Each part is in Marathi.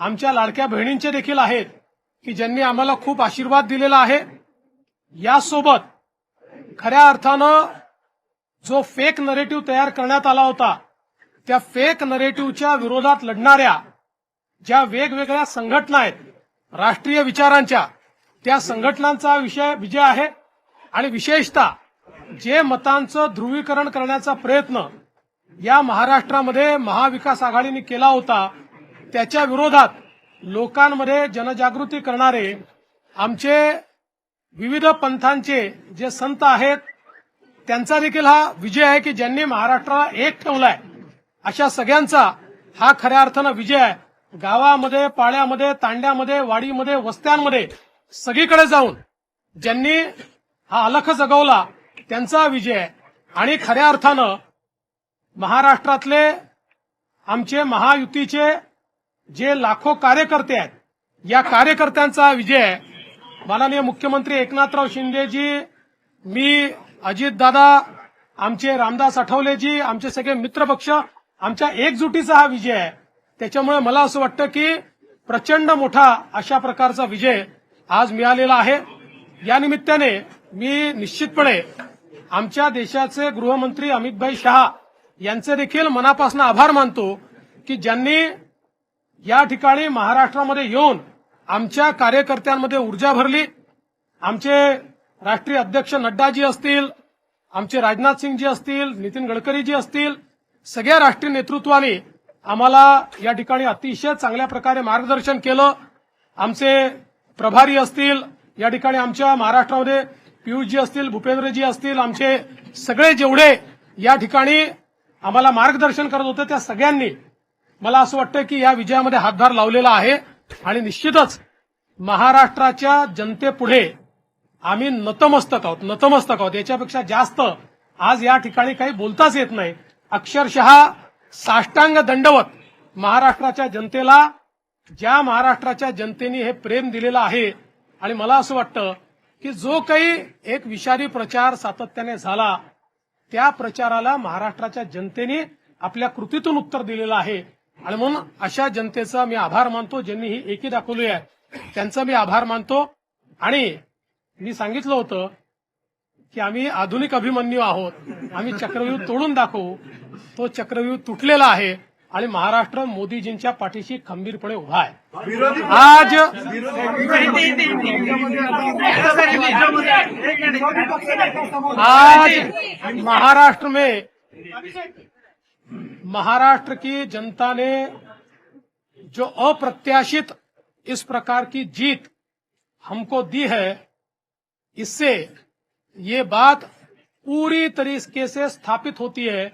आमच्या लाडक्या बहिणींचे देखील आहेत की ज्यांनी आम्हाला खूप आशीर्वाद दिलेला आहे. यासोबत खऱ्या अर्थानं जो फेक नरेटिव्ह तयार करण्यात आला होता त्या फेक नरेटिव्हच्या विरोधात लढणाऱ्या ज्या वेगवेगळ्या संघटना आहेत राष्ट्रीय विचारांच्या त्या संघटनांचा विषय विजय आहे. आणि विशेषतः जे मतांचं ध्रुवीकरण करण्याचा प्रयत्न या महाराष्ट्रामध्ये महाविकास आघाडीने केला होता त्याच्या विरोधात लोकांमध्ये जनजागृती करणारे आमचे विविध पंथांचे जे संत आहेत त्यांचा देखील हा विजय आहे की ज्यांनी महाराष्ट्राला एक ठेवलाय. अशा सगळ्यांचा हा खऱ्या अर्थानं विजय आहे. गावामध्ये पाळ्यामध्ये तांड्यामध्ये वाडीमध्ये वस्त्यांमध्ये सगळीकडे जाऊन ज्यांनी हा अलख जगवला त्यांचा विजय आहे. आणि खऱ्या अर्थानं महाराष्ट्रातले आमचे महायुतीचे जे लाखो कार्यकर्ते आहेत या कार्यकर्त्यांचा विजय आहे माननीय मुख्यमंत्री एकनाथराव शिंदेजी मी अजितदादा आमचे रामदास आठवलेजी आमचे सगळे मित्रपक्ष आमच्या एकजुटीचा हा विजय आहे. त्याच्यामुळे मला असं वाटतं की प्रचंड मोठा अशा प्रकारचा विजय आज मिळालेला आहे. या निमित्ताने मी निश्चितपणे आमच्या देशाचे गृहमंत्री अमितभाई शहा यांचे देखील मनापासून आभार मानतो की ज्यांनी या ठिकाणी महाराष्ट्रामध्ये येऊन आमच्या कार्यकर्त्यांमध्ये ऊर्जा भरली. आमचे राष्ट्रीय अध्यक्ष नड्डाजी असतील आमचे राजनाथ सिंगजी असतील नितीन गडकरीजी असतील सगळ्या राष्ट्रीय नेतृत्वाने आम्हाला या ठिकाणी अतिशय चांगल्या प्रकारे मार्गदर्शन केलं. आमचे प्रभारी असतील या ठिकाणी आमच्या महाराष्ट्रामध्ये पियुषजी असतील भूपेंद्रजी असतील आमचे सगळे जेवढे या ठिकाणी आम्हाला मार्गदर्शन करत होते त्या सगळ्यांनी मला असं वाटतं की या विजयामध्ये हातभार लावलेला आहे. आणि निश्चितच महाराष्ट्राच्या जनतेपुढे आम्ही नतमस्तक आहोत नतमस्तक आहोत. याच्यापेक्षा जास्त आज या ठिकाणी काही बोलताच येत नाही. अक्षरशः साष्टांग दंडवत महाराष्ट्राच्या जनतेला ज्या महाराष्ट्राच्या जनतेने हे प्रेम दिलेलं आहे. आणि मला असं वाटतं की जो काही एक विषारी प्रचार सातत्याने झाला त्या प्रचाराला महाराष्ट्राच्या जनतेने आपल्या कृतीतून उत्तर दिलेलं आहे. आणि म्हणून अशा जनतेचा मी आभार मानतो ज्यांनी ही एकी दाखवली आहे त्यांचा मी आभार मानतो. आणि मी सांगितलं होतं की आम्ही आधुनिक अभिमन्यू आहोत. आम्ही चक्रव्यूह तोडून दाखवू. तो चक्रव्यूह तुटलेला आहे आणि महाराष्ट्र मोदीजींच्या पाठीशी खंबीरपणे उभा आहे. आज आज महाराष्ट्र में महाराष्ट्र की जनता ने जो अप्रत्याशित इस प्रकार की जीत हमको दी है, इससे ये बात पूरी तरीके से स्थापित होती है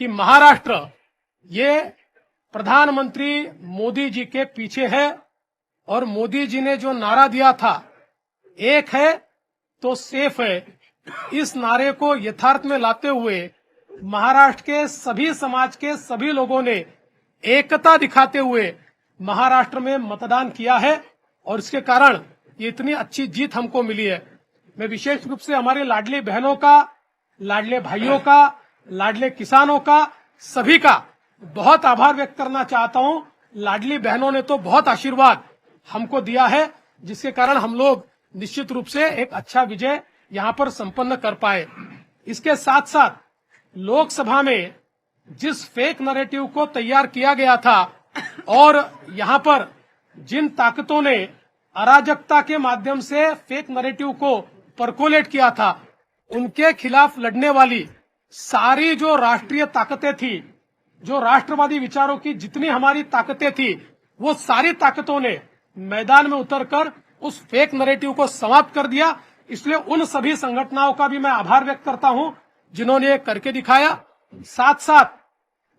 कि महाराष्ट्र ये प्रधानमंत्री मोदी जी के पीछे है और मोदी जी ने जो नारा दिया था, एक है तो सेफ़ है। इस नारे को यथार्थ में लाते हुए महाराष्ट्र के सभी समाज के सभी लोगों ने एकता दिखाते हुए महाराष्ट्र में मतदान किया है और इसके कारण ये इतनी अच्छी जीत हमको मिली है। मैं विशेष रूप से हमारे लाडली बहनों का, लाडले भाइयों का, लाडले किसानों का, सभी का बहुत आभार व्यक्त करना चाहता हूँ। लाडली बहनों ने तो बहुत आशीर्वाद हमको दिया है, जिसके कारण हम लोग निश्चित रूप से एक अच्छा विजय यहाँ पर संपन्न कर पाए। इसके साथ साथ लोकसभा में जिस फेक नरेटिव को तैयार किया गया था, और यहाँ पर जिन ताकतों ने अराजकता के माध्यम से फेक नरेटिव को परकोलेट किया था, उनके खिलाफ लड़ने वाली सारी जो राष्ट्रीय ताकतें थी, जो राष्ट्रवादी विचारों की जितनी हमारी ताकतें थी, वो सारी ताकतों ने मैदान में उतरकर उस फेक नरेटिव को समाप्त कर दिया। इसलिए उन सभी संगठनाओं का भी मैं आभार व्यक्त करता हूँ। जिन्होंने ये करके दिखाया साथ साथ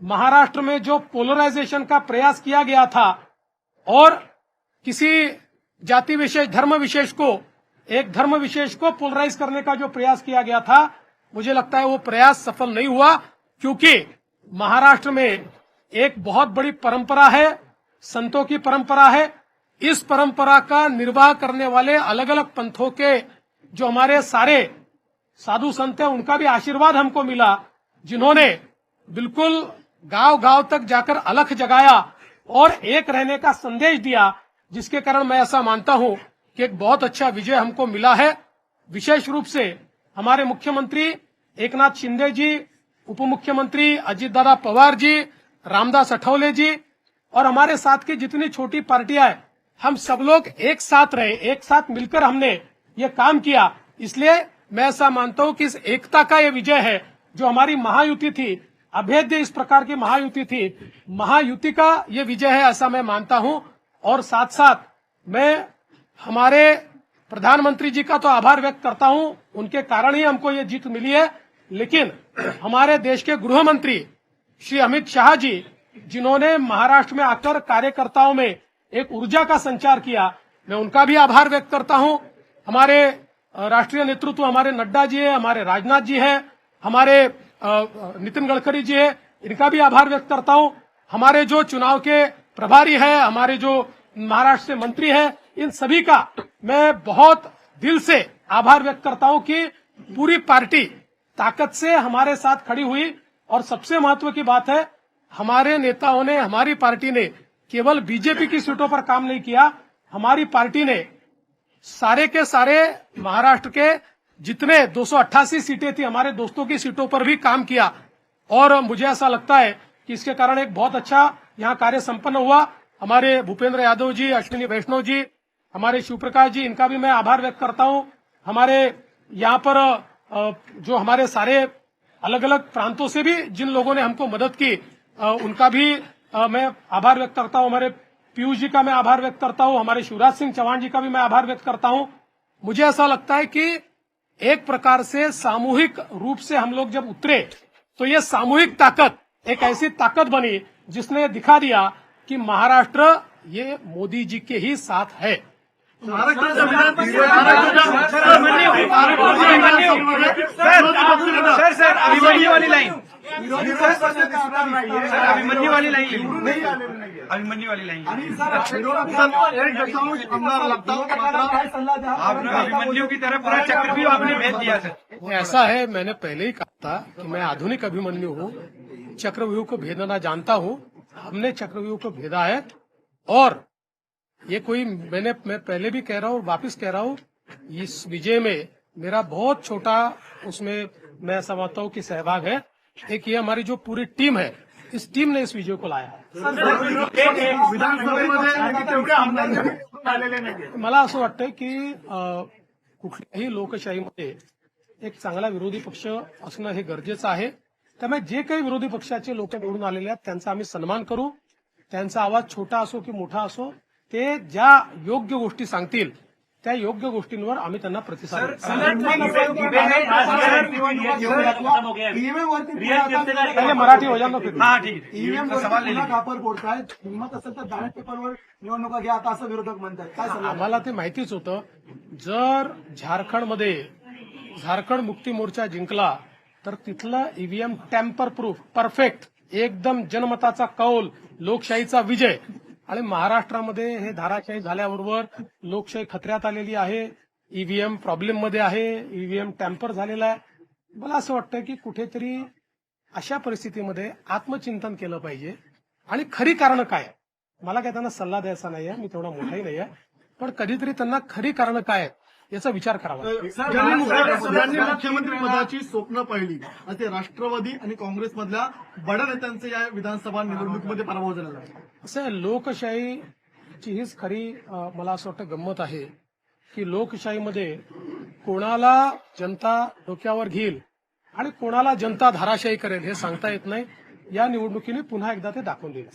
महाराष्ट्र में जो पोलराइजेशन का प्रयास किया गया था और किसी जाति विशेष, धर्म विशेष को, एक धर्म विशेष को पोलराइज करने का जो प्रयास किया गया था, मुझे लगता है वो प्रयास सफल नहीं हुआ, क्योंकि महाराष्ट्र में एक बहुत बड़ी परंपरा है, संतों की परंपरा है। इस परंपरा का निर्वाह करने वाले अलग अलग पंथों के जो हमारे सारे साधु संत है, उनका भी आशीर्वाद हमको मिला, जिन्होंने बिल्कुल गाँव गाँव तक जाकर अलख जगाया और एक रहने का संदेश दिया, जिसके कारण मैं ऐसा मानता हूँ कि एक बहुत अच्छा विजय हमको मिला है। विशेष रूप से हमारे मुख्यमंत्री एकनाथ शिंदे जी उप मुख्यमंत्री अजीत दादा पवार जी, रामदास अठौले जी और हमारे साथ की जितनी छोटी पार्टियाँ हैं, हम सब लोग एक साथ रहे, एक साथ मिलकर हमने ये काम किया। इसलिए मैं ऐसा मानता हूँ कि इस एकता का यह विजय है, जो हमारी महायुति थी, अभेद्य इस प्रकार की महायुति थी। महायुति का ये विजय है ऐसा मैं मानता हूँ। और साथ साथ मैं, हमारे प्रधानमंत्री जी का तो आभार व्यक्त करता हूँ, उनके कारण ही हमको ये जीत मिली है। लेकिन हमारे देश के गृह मंत्री श्री अमित शाह जी, जिन्होंने महाराष्ट्र में आकर कार्यकर्ताओं में एक ऊर्जा का संचार किया, मैं उनका भी आभार व्यक्त करता हूँ। हमारे राष्ट्रीय नेतृत्व हमारे नड्डा जी है, हमारे राजनाथ जी है, हमारे नितिन गडकरी जी है, इनका भी आभार व्यक्त करता हूँ। हमारे जो चुनाव के प्रभारी है, हमारे जो महाराष्ट्र से मंत्री है, इन सभी का मैं बहुत दिल से आभार व्यक्त करता हूँ कि पूरी पार्टी ताकत से हमारे साथ खड़ी हुई। और सबसे महत्व की बात है, हमारे नेताओं ने, हमारी पार्टी ने केवल बीजेपी की सीटों पर काम नहीं किया, हमारी पार्टी ने सारे के सारे महाराष्ट्र के जितने 288 सीटें थी, हमारे दोस्तों की सीटों पर भी काम किया। और मुझे ऐसा लगता है कि इसके कारण एक बहुत अच्छा यहाँ कार्य संपन्न हुआ। हमारे भूपेंद्र यादव जी, अश्विनी वैष्णव जी, हमारे शिवप्रकाश जी, इनका भी मैं आभार व्यक्त करता हूँ। हमारे यहाँ पर जो हमारे सारे अलग अलग प्रांतों से भी जिन लोगों ने हमको मदद की उनका भी मैं आभार व्यक्त करता हूँ। हमारे पीयूष जी का मैं आभार व्यक्त करता हूँ हमारे शिवराज सिंह चौहान जी का भी मैं आभार व्यक्त करता हूँ। मुझे ऐसा लगता है कि एक प्रकार से सामूहिक रूप से हम लोग जब उतरे तो ये सामूहिक ताकत एक ऐसी ताकत बनी जिसने दिखा दिया कि महाराष्ट्र ये मोदी जी के ही साथ है। सर सर अभिमन्यू वाली लाइन। सर अभिमन्यू वाली लाइन। अभिमन्यू वाली लाइन आपने अभिमन्यू की तरफ़ पूरा चक्र भी आपने भेज दिया सर ऐसा है मैंने पहले ही कहा था कि मैं आधुनिक अभिमन्यु हूँ चक्रव्यूह को भेदना जानता हूँ। हमने चक्रव्यूह को भेदा है और ये कोई मैंने मैं पहले भी कह रहा हूँ वापिस कह रहा हूँ इस विजय में मेरा बहुत छोटा उसमें मैं समझता हूँ कि सहभाग है। एक ये हमारी जो पूरी टीम है इस टीम ने इस वीडियो को लाया। है मला असं वाटतं की कुठल्याही लोकशाहीमध्ये एक चांगला विरोधी पक्ष असणं हे गरजेचं आहे. त्यामुळे जे काही विरोधी पक्षाचे लोक निवडून आलेले आहेत त्यांचा आम्ही सन्मान करू. त्यांचा आवाज छोटा असो की मोठा असो ते ज्या योग्य गोष्टी सांगतील त्या योग्य गोष्टींवर आम्ही त्यांना प्रतिसाद मराठी कापर फोडताय हिंमत असेल तर बॅलेट पेपरवर निवडणुका घ्या. आता असं विरोधक म्हणतात. काय आम्हाला ते माहितीच होतं. जर झारखंडमध्ये झारखंड मुक्ती मोर्चा जिंकला तर तिथलं ईव्हीएम टॅम्पर प्रूफ परफेक्ट एकदम जनमताचा कौल लोकशाहीचा विजय. आणि महाराष्ट्रामध्ये हे धाराशाही झाल्याबरोबर लोकशाही खतऱ्यात आलेली आहे. ईव्हीएम प्रॉब्लेममध्ये आहे. ईव्हीएम टॅम्पर झालेला आहे. मला असं वाटतं की कुठेतरी अशा परिस्थितीमध्ये आत्मचिंतन केलं पाहिजे. आणि खरी कारणं काय? आहे? मला काय त्यांना सल्ला द्यायचा नाही आहे मी तेवढा मोठाही नाही आहे पण कधीतरी त्यांना खरी कारणं काय? आहेत याचा विचार करावा ज्यांनी मुख्यमंत्री पदाची स्वप्न पाहिली असे राष्ट्रवादी आणि काँग्रेसमधल्या बड्या नेत्यांचे या विधानसभा निवडणुकीमध्ये पराभव झालेला आहे असं आहे, लोकशाहीची हीच खरी मला असं वाटतं गंमत आहे की लोकशाहीमध्ये कोणाला जनता डोक्यावर घेईल आणि कोणाला जनता धाराशाही करेल हे सांगता येत नाही या निवडणुकीने पुन्हा एकदा ते दाखवून देईल